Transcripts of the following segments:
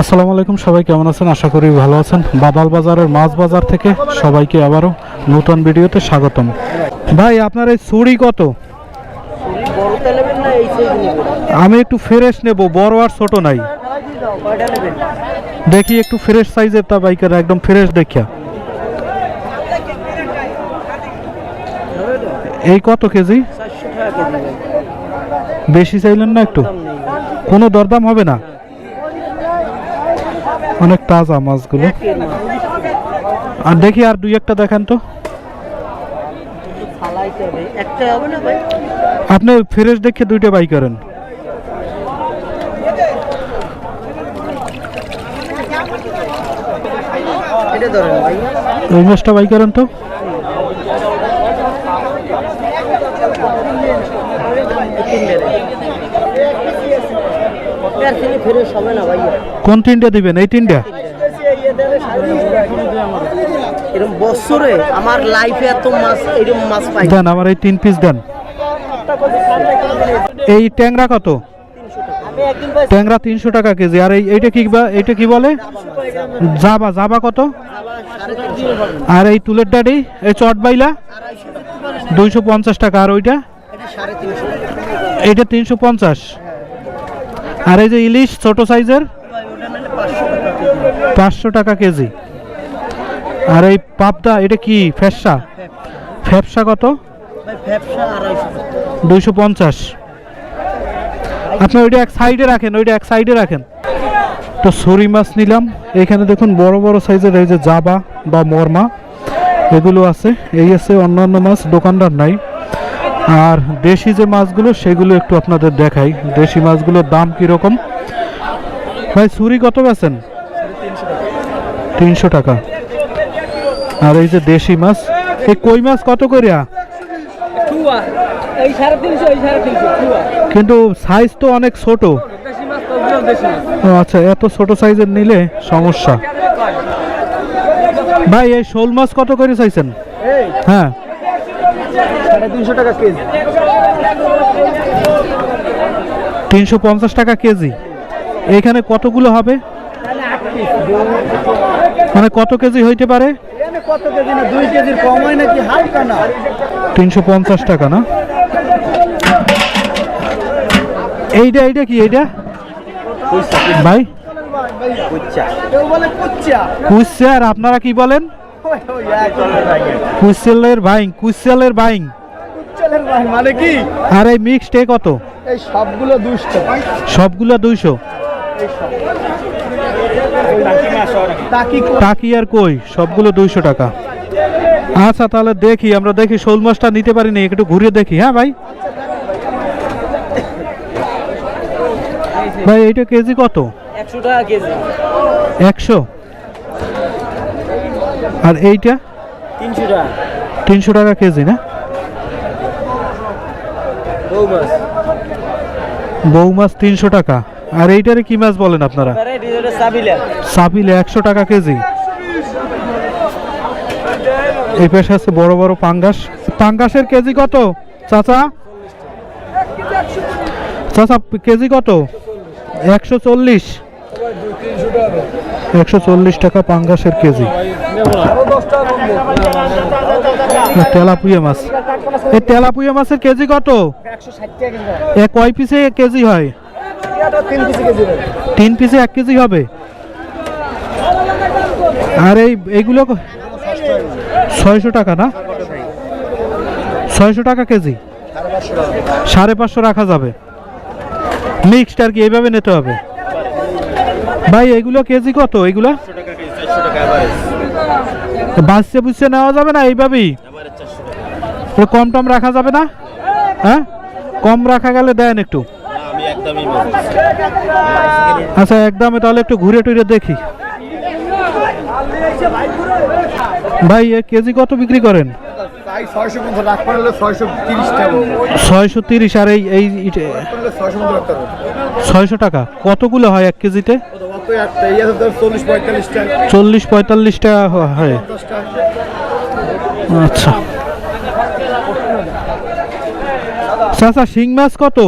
আসসালামু আলাইকুম, সবাই কেমন আছেন? আশা করি ভালো আছেন। বাদাল বাজারের মাছ বাজার থেকে সবাইকে আবারও নতুন ভিডিওতে স্বাগতম। ভাই, আপনার এই ছুরি কত? আমি একটু ফ্রেশ নেব, বড় আর ছোট নাই। দেখি একটু ফ্রেশ সাইজের তা বাইকের একদম ফ্রেশ দেখিয়া। এই কত কেজি? বেশি চাইলেন না একটু? কোনো দরদাম হবে না? অনেক তাজা মাছগুলো। আর দেখি আর দুই একটা দেখান তো। আপনি ফ্রেশ দেখে দুইটা বাই করেন। ওই মাছটা বাই করেন তো। কিনে তিনটা দিবেন? এই তিনটা? এরকম বছরে আমার লাইফে এত মাছ এরকম মাছ পাই। দেন আমার এই তিন পিস দেন। এই ট্যাংরা কত? ট্যাংরা তিনশো টাকা কেজি। আর এই এইটা কি এইটা কি বলে? জাবা। জাবা কত? আর এই তুলের ডাডি এই চট বাইলা দুইশো পঞ্চাশ টাকা। আর ওইটা? এইটা তিনশো পঞ্চাশ। আর এই যে ইলিশ ছোট সাইজের? পাঁচশো টাকা কেজি। আর এই পাবদা, এটা কি? ফেসা ফ্যাপসা কত? দুইশো পঞ্চাশ। আপনি ওইটা এক সাইডে রাখেন, ওইটা এক সাইডে রাখেন। তো সরি মাছ নিলাম। এখানে দেখুন বড় বড় সাইজের এই যে জাবা বা মরমা, এগুলো আছে। এই আছে অন্যান্য মাছ, দোকানদার নাই। আর দেশি যে মাছগুলো সেগুলো একটু আপনাদের দেখাই। দেশি মাছগুলোর দাম কীরকম? ভাই ছুরি কত বেছেন তিনশো টাকা। আর এই যে দেশি মাছ এই কই মাছ কত করিয়া কিন্তু সাইজ তো অনেক ছোট। আচ্ছা এত ছোট সাইজের নিলে সমস্যা। ভাই এই শোল মাছ কত করে চাইছেন? হ্যাঁ। তিনশো টাকা কেজি। তিনশো পঞ্চাশ টাকা কেজি। এখানে কতগুলো হবে? মানে কত কেজি হইতে পারে? কত কেজি না দুই কেজির কম হয় নাকি হালকা না তিনশো পঞ্চাশ টাকা না? এইটা এইটা কি এইটা? ভাই? কুচ্চা আর আপনারা কি বলেন? কুইসেলের বাইং কুইসেলের বাইং ভাই। মানে কি? আর এই মিক্সড এ কত? এই সবগুলো দুষ্ট সবগুলো দুইশো? টাকি টাকি আর কই? সবগুলো দুইশো টাকা। আচ্ছা তাহলে দেখি আমরা দেখি শোল মাছটা নিতে পারিনি একটু ঘুরে দেখি হ্যাঁ ভাই? ভাই এইটা কেজি কত? একশো টাকা কেজি। একশো? আর এইটা? তিনশো টাকা। তিনশো টাকা কেজি না? বউ মাছ তিনশো টাকা। আর এইটারে কি মাছ বলেন আপনারা? সাবিলা। একশো টাকা কেজি। এই পেশে আছে বড় বড় পাঙ্গাস। পাঙ্গাসের কেজি কত চাচা? চাচা কেজি কত? একশো চল্লিশ। একশো চল্লিশ টাকা পাঙ্গাসের কেজি। তেলাপুয়া মাছ। এই তেলাপুয়া মাছের কেজি কত? এ কয় পিসে কেজি হয়? তিন পিসে এক কেজি হবে? আর এই, এইগুলো ছয়শো টাকা না? ছয়শো টাকা কেজি? সাড়ে পাঁচশো রাখা যাবে। মিক্সড আর কি, এইভাবে নিতে হবে। ভাই, এগুলো কেজি কত? এগুলো? বাঁচতে বুঝতে নেওয়া যাবে না এইভাবেই? কম টম রাখা যাবে না? হ্যাঁ? কম রাখা গেলে দেন একটু। আচ্ছা একদমে তাহলে একটু ঘুরে টুরে দেখি। ভাই কেজি কত বিক্রি করেন? ছয়শো তিরিশ আর এই ছয়শো টাকা। কতগুলো হয় এক কেজিতে? চল্লিশ পঁয়তাল্লিশ টাকা। হয়। আচ্ছা। চাচা শিং মাছ কত?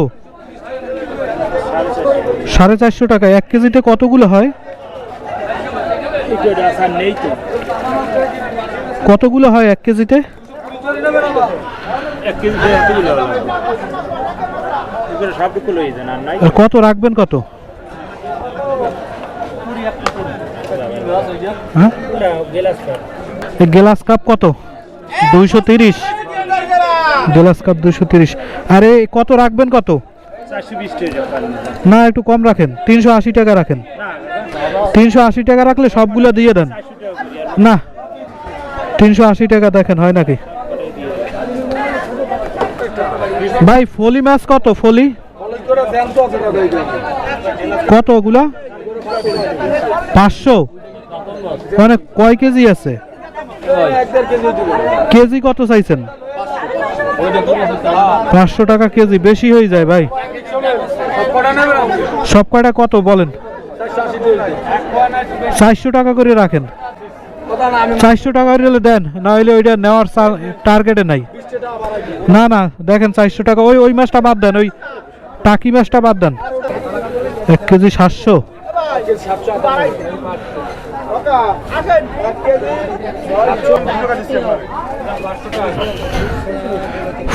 সাড়ে চারশো টাকা। এক কেজিতে কতগুলো হয়? কতগুলো হয় এক কেজিতে? কত রাখবেন দেড় এতগুলো হলো এগুলো সবটুকু লই দেন আর নাই আর কত রাখবেন কত হ্যাঁ? গেলাস কাপ। কত? দুইশো তিরিশ। গ্লাস কাপ দুইশো তিরিশ। আরে কত রাখবেন কত? না একটু কম রাখেন। তিনশো আশি টাকা রাখেন। তিনশো আশি টাকা রাখলে সবগুলো দিয়ে দেন। না তিনশো আশি টাকা দেখেন হয় নাকি? ভাই ফলি মাছ কত? ফলি? কত ওগুলা পাঁচশো? মানে কয় কেজি আছে? কেজি কত চাইছেন? পাঁচশো টাকা কেজি, বেশি হয়ে যায় ভাই। সব কয়টা কত বলেন? চারশো টাকা করে রাখেন। চারশো টাকা হলে দেন না হলে ওইটা নেওয়ার টার্গেটে নাই। না না, দেখেন চারশো টাকা, ওই ওই মাছটা বাদ দেন, ওই টাকি মাছটা বাদ দেন। এক কেজি সাতশো।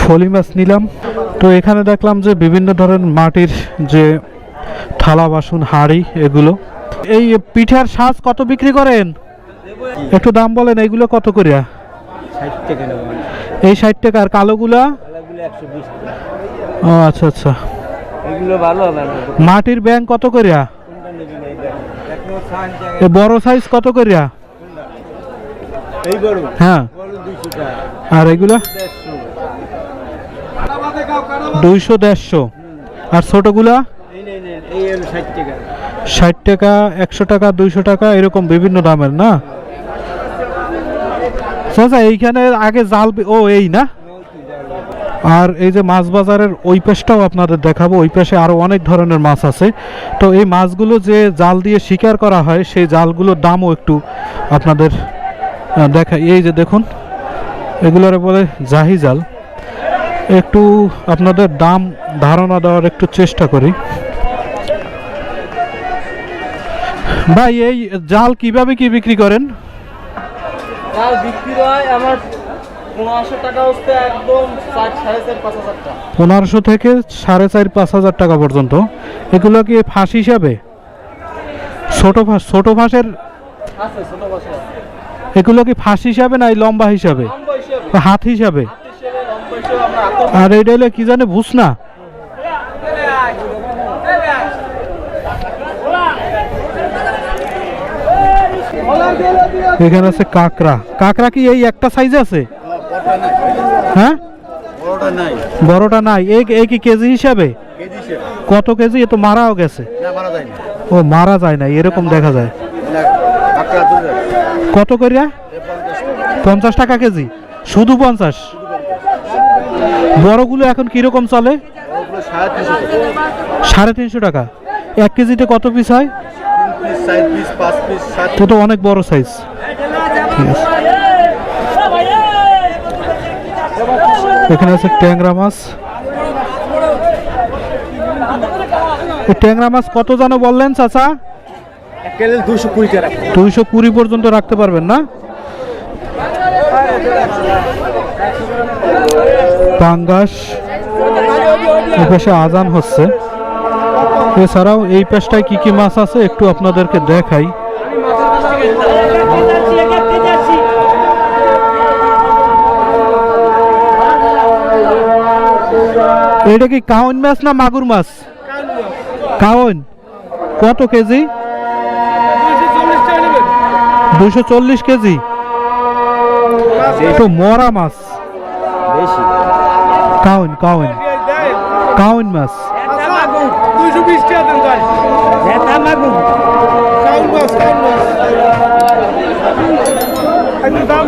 ফলি মাছ নিলাম। তো এখানে দেখলাম যে বিভিন্ন ধরনের মাটির যে থালা বাসন হাঁড়ি এগুলো। এই পিঠার সাজ কত বিক্রি করেন? একটু দাম বলেন এইগুলো কত করিয়া? এই ষাট টাকা আর কালোগুলা? ও আচ্ছা আচ্ছা। মাটির ব্যাংক কত করিয়া কোনটা নেবেন এই দেখ এখন ষাট এ বড় সাইজ কত করিয়া? হ্যাঁ। আর এগুলো? দুইশো দেড়শো। আর ছোটগুলা? ষাট টাকা। একশো টাকা দুইশো টাকা এরকম বিভিন্ন দামের না? এইখানে আগে জাল ও এই না? আর এই যে মাছ বাজারের ওই পাশটাও আপনাদের দেখাবো, ওই পাশে আরও অনেক ধরনের মাছ আছে। তো এই মাছগুলো যে জাল দিয়ে শিকার করা হয়, সেই জালগুলোর দামও একটু আপনাদের দেখা এই যে দেখুন, এগুলোরে বলে জাহি জাল। একটু আপনাদের দাম ধারণা দেওয়ার একটু চেষ্টা করি। ভাই, এই জাল কীভাবে কি বিক্রি করেন? কাল বিক্রি হয় আমার পনেরোশো থেকে সাড়ে চার পাঁচ হাজার টাকা পর্যন্ত। এগুলো কি ফাঁস হিসাবে? ছোট ফাঁস ছোট ফাঁসের এগুলো কি ফাঁস হিসাবে না লম্বা হিসাবে? হাত হিসাবে? আর এটা হলে কি জানে ভুস না? এখানে আছে কাকড়া। কাকড়া কি এই একটা সাইজ আছে? হ্যাঁ? বড়টা নাই। এই কি কেজি হিসাবে? কত কেজি? এ তো মারাও গেছে। ও মারা যায় না এরকম দেখা যায় কত করিয়া পঞ্চাশ টাকা কেজি। শুধু পঞ্চাশ? বড়গুলো এখন কীরকম চলে? সাড়ে তিনশো টাকা। এক কেজিতে কত পিস হয়? তো অনেক বড় সাইজ ঠিক আছে। এখানে আছে ট্যাংরা মাছ। ট্যাংরা মাছ কত জানো বললেন চাচা? দুইশো কুড়ি পর্যন্ত রাখতে পারবেন না? পাঙ্গাস আজান হচ্ছে। এছাড়াও এই পাশটায় কি কি মাছ আছে একটু আপনাদেরকে দেখাই। এটা কি কাউন মাছ না মাগুর মাছ? কাউন কত কেজি? দুশো চল্লিশ কেজি। তো মরা মাছ। কাউন কাউন। কাউন মাছ। দাম